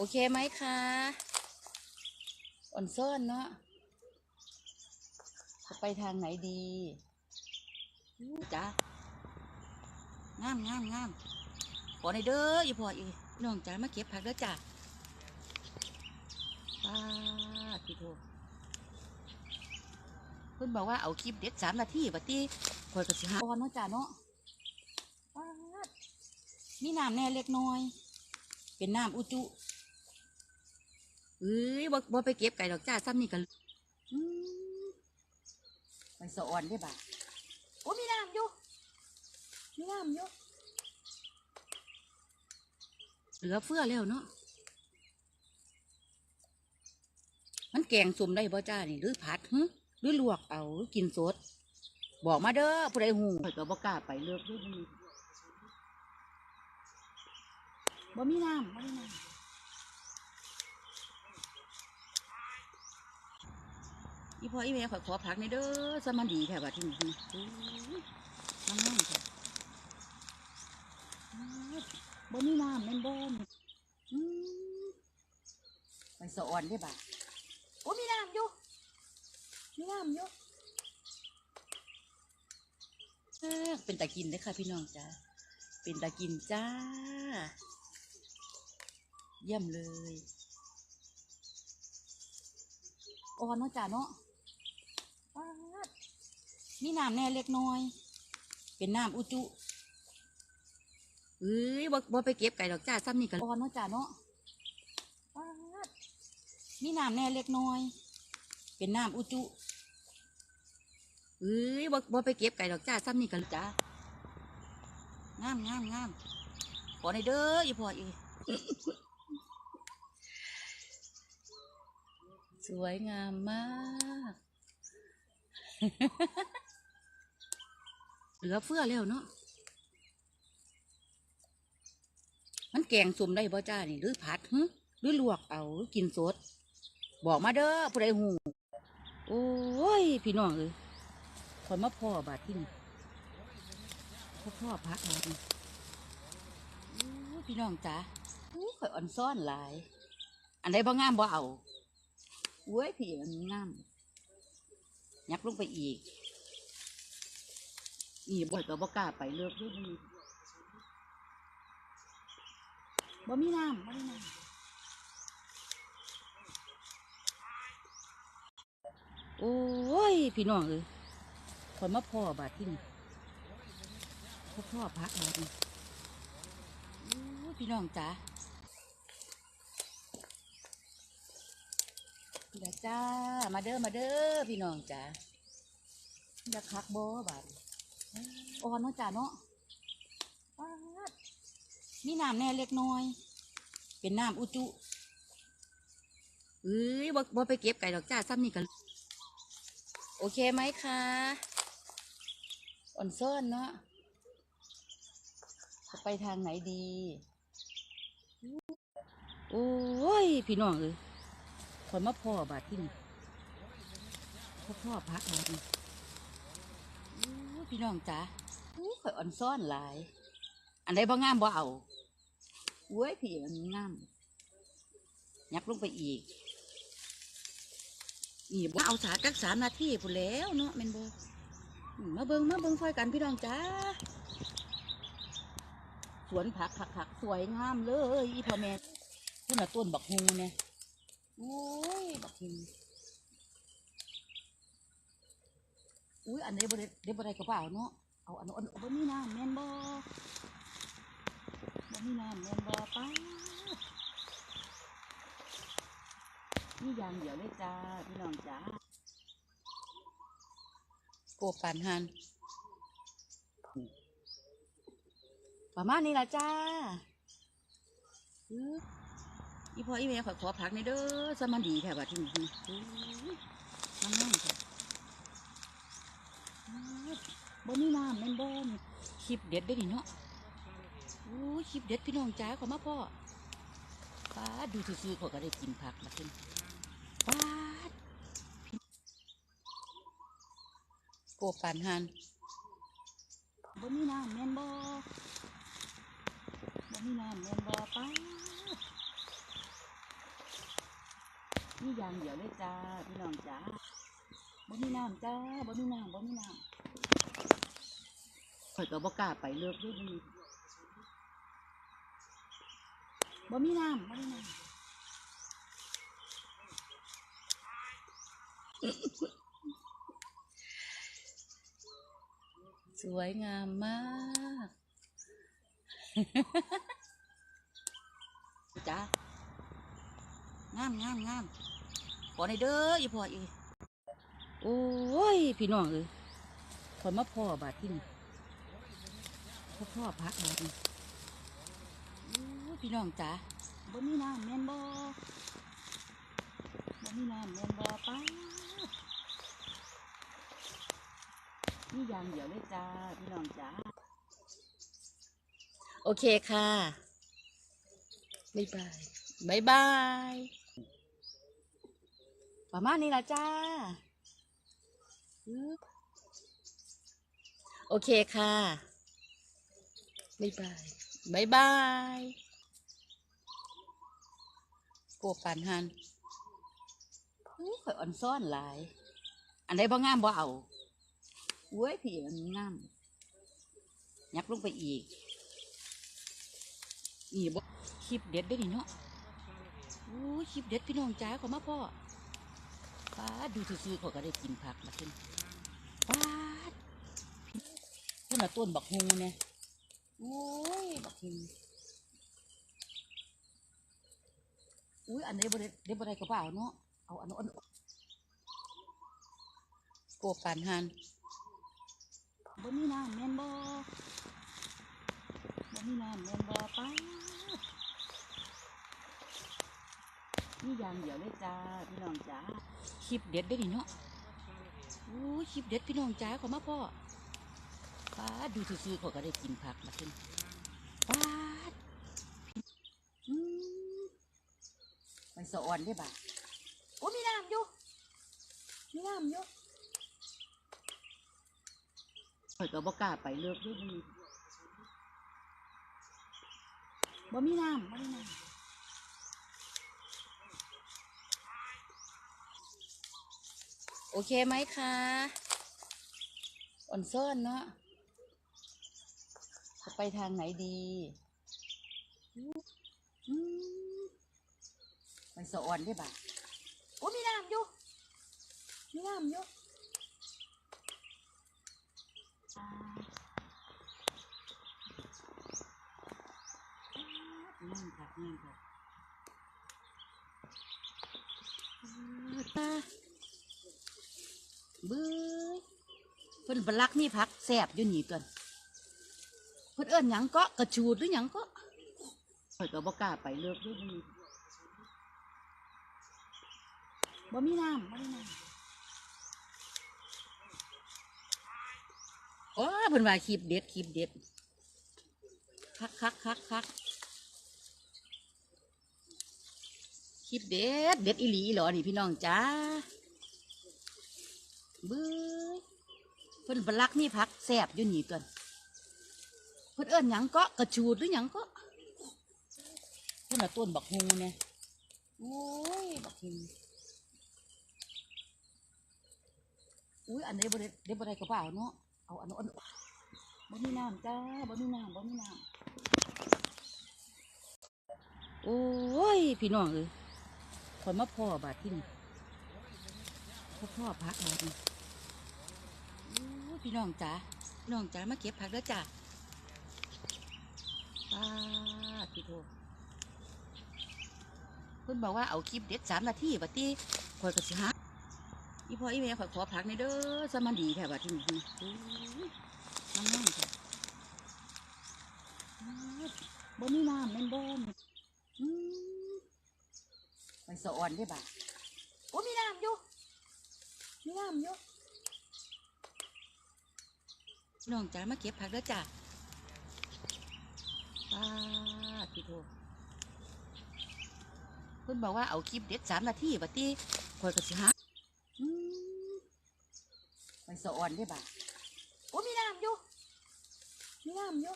โอเคไหมคะอ่อนซ่อนเนาะจะไปทางไหนดีจ้างามงามงามขอในอยเด้ออีพออีน้องจ๋ามาเก็บผักเด้อจ้าป้าดพี่โทเพิ่นบอกว่าเอาคลิปเด็ดสามนาทีบัดนี้คอยก็สิหาออนเนาะจ้าเนาะป้ามีน้ำแน่เล็กน้อย เป็นน้ำอุจุ เอ้ยบ่บ่ไปเก็บไก่ดอกจ้าซ้ำนี่กันอืมไปสะอ่อนได้บ่าโอ้มีน้ำอยู่มีน้ำอยู่เหลือเฟือแล้วเนาะมันแกงสุ่มได้บ่จ้านี่หรือผัดหึหรือลวกเอาหรือกินสด บอกมาเด้อผู้ใดหูข้อยก็บ่กล้าไปเลือกเด้วยนี่บ่มีน้ำบ่มีน้ำ พ่ออีแม่ขอยขอผักในเด้อสมันดีแถวบัดที่นี่น้ำน้ำแท้อ้าวบ่มีน้ำแม่นบ่มไปสะอ่อนได้บ่าโอ้มีน้ำอยู่มีน้ำอยู่เป็นตากินเด้ค่ะพี่น้องจ้าเป็นตากินจ้า เยี่ยมเลยอ่อนเนาะจ้าเนาะ มีน้ำแน่เล็กน้อย เป็นน้ำอุจุเอ้ยบ่บ่ไปเก็บไก่ดอกจ้าซ้ำนี่กันอ่อนเนาะจ้าเนาะป๊าดมีน้ำแน่เล็กน้อย เป็นน้ำอุจุเอ้ยบ่บ่ไปเก็บไก่ดอกจ้าซ้ำนี่กันจ้างามงามงามขอในอยเด้ออีพ่ออีสวยงามมาก เหลือเฟือแล้วเนาะมันแกงสุ่มได้บ่จ้านี่หรือผัดหรือลวกเอาหรือกินสด บอกมาเด้อผู้ใดหูโอ้ย พี่น้องเอ้ยคนมาพ่อบาดที่นี่พ่อพ่อพักแล้วนี่โอ้ยพี่น้องจ๋าข่อยอ่อนซ่อนหลาย อันใดบ่งามบ่เอาโอ้ยพี่มันงามยักลงไปอีก นี่บ่อยก็บ่กล้าไปเลือกด้วยนี่บ่มีน้ำบ่มีน้ำโอ้ย พี่น้องเอ้ยคนมาพ่อบาดที่นี่พ่อพ่อพักแล้วนี่โอ้ยพี่น้องจ๋าเดี๋ยวจ้า มาเด้อ มาเด้อ พี่น้องจ้าอยากคักโบบาด อ่อนเนาะจ้าเนาะมีน้ำแน่เล็กน้อย เป็นน้ำอุจุเอ้ยบ่บ่ไปเก็บไก่ดอกจ้าซ้ำนี่กันโอเคไหมคะอ่อนซ่อนเนาะจะไปทางไหนดี โอ้ย พี่น้องเอ้ยคนมาพ่อบาดที่นี่พ่อพ่อพักแล้วนี่โอ้ย พี่น้องจ๋าโอ้ยข่อยอ่อนซ่อนหลาย อันใดบ่งามบ่เอาโอ้ยพี่มันงามยับลงไปอีก นี่บ่เอาสากักสามนาทีพูนแล้วเนาะแม่นบ่มาเบิงมาเบิงไฟกันพี่น้องจ๋าสวนผักผักผักสวยงามเลยอีพ่อแม่คุณน่ะต้นบักฮุงเนี่ยโอ้ยบักหิน อุ้ยอันนี้บ่ได้เดี๋ยวบ่ได้กระเป๋าเนาะเอาอันนั้นเอาบ่มีน้ำแม่นบ่บ่มีน้ำแม่นบ่ป้าดนี่อย่างเดียวเลยจ้าพี่น้องจ้าโกบปันหันประมาณนี้ละจ้าอื้ออีพ่ออีแม่ขอยขอผักในอยเด้อสมันดีแถวบัดที่นี่โอ้ยน้ำน้ำแท้อ้าว บ่มีน้ำแม่นบ่นี่คลิปเด็ดได้อนี่เนาะโอ้ยคลิปเด็ดพี่น้องจ้าขอมาพ่อป้าดูซื่อๆขอก็ได้กินผักมาขึ้นป้าดพี่โกบปันหันบ่มีน้ำแม่นบ่บ่มีน้ำแม่นบ่ป้าดอย่างเดียวเลยจ้าพี่น้องจ้าบ่มีน้ำจ้าบ่มีน้ำบ่มีน้ำ ข่อยก็บ่กล้าไปเลิกด้วยดีบ่มีน้ำบ่มีน้ำสวยงามมากจ้างามงามงามพอในเด้ออีพออีโอ้ย พี่น้องเอ้ยคนมาพ่อบาดที่นี่ พ่อพ่อพักบาดนี่โอ้ยพี่น้องจ้าบ่มีน้ำแม่นบ่บ่มีน้ำแม่นบ่ป้าดนี่อย่างเดียวเลยจ้าพี่น้องจ้าโอเคค่ะบ๊ายบายบ๊ายบายประมาณนี้ละจ้าอึ๊บโอเคค่ะ บ๊ายบายบายบายโกปันหันอู้ข่อยอ่อนซ่อนหลาย อันใดบ่งามบ่เอาเว้ยพี่มันงามยักลงไปอีกนี่บ่คลิปเด็ดได้อนี่เนาะโอ้คลิปเด็ดพี่น้องจ้าขอมาพ่อป้าดูซื่อๆเขาก็ได้กินผักมาขึ้นป้าดต้นละต้นบักฮงเนี่ย โอ้ยบักฮุงอุ้ยอันนี้บ่ได้เด็ดบ่ได้ก็เปล่าเนาะเอาอันนั้นโกบปานหันบ่มีน้ำแม่นบ่บ่มีน้ำแม่นบ่ป้าดนี่อย่างเดียวเลยจ้าพี่น้องจ้าคลิปเด็ดได้อนี่เนาะโอ้ยคลิปเด็ดพี่น้องจ้าขอมาพ่อ ป้าดูซื่อๆเขาก็ได้กินผักมาขึ้นป้าดมไปสะออนได้บ่าโอ้มีน้ำอยู่มีน้ำอยู่ข่อยก็บ่กล้าไปเลิกด้วยดีบ่มีน้ำบ่มีน้ำโอเคไหมคะอ่อนซ่อนเนาะ จะไปทางไหนดีมไปสะออนได้บ่าโอ้มีน้ำอยู่ มีน้ำอยู่นั่งค่ะนั่งค่ะบื้อเพิ่นบลักนี่พักแสบอยู่นี่ตัว พิ่นเอิ้นหยังเก็กระชูดหรือหยังก็ข่อยก็บ่กล้าไปเลิกด้วยดีบ่มีน้ำบ่มีน้ำโอ้เพิ่นว่าคลิปเด็ดคลิปเด็ดคักคักคักคักคลิปเด็ดเด็ดอีหลีเหรอนี่พี่น้องจ้าเบื้อเพิ่นบลักนี่พักแสบอยู่นี่ตัวเพิ่นเอิ้นหยังก็กระชูดหรือหยังก็พิ่นละต้นบักฮงเนี่ยโอ้ยบักฮงอุ้ยอันนี้บ่ได้เด็ดบ่ได้กระเป๋าเนาะเอาอันนั้นบ่มีน้ำจ้าบ่มีน้ำบ่มีน้ำโอ้ยพี่น้องเอ้ยคนมาพ่อบาดที่นี่พ่อพ่อพักบาดนี่พี่น้องจ๋าน้องจ๋ามาเก็บผักแล้วจ้ะ ป้าดพี่โทเพิ่นบอกว่าเอาคลิปเด็ดสามนาทีบัดนี้คอยก็สิหาอีพ่ออีแม่ขอยขอผักในเด้อสมันดีแค่บัดที่นี่โอ้ยนั่งนั่งจ้ะบ่มีน้ำแม่นบ่นมไปสะอ่อนได้บ่าโอ้มีน้ำอยู่มีน้ำอยู่น้องจ๋ามาเก็บผักแล้วจ้ะ ป้าพี่โทเพิ่นบอกว่าเอาคลิปเด็ดสามนาทีบัดนี้คอยก็สิหาอืมไปสะอ่อนได้บ่าโอ้มีน้ำอยู่มีน้ำอยู่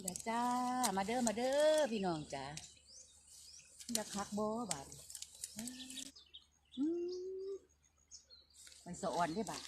เดี๋ยวจ้า มาเด้อ มาเด้อ พี่น้องจ้าอยากคักโบบาดอืมมัน สะอ่อนได้บ่า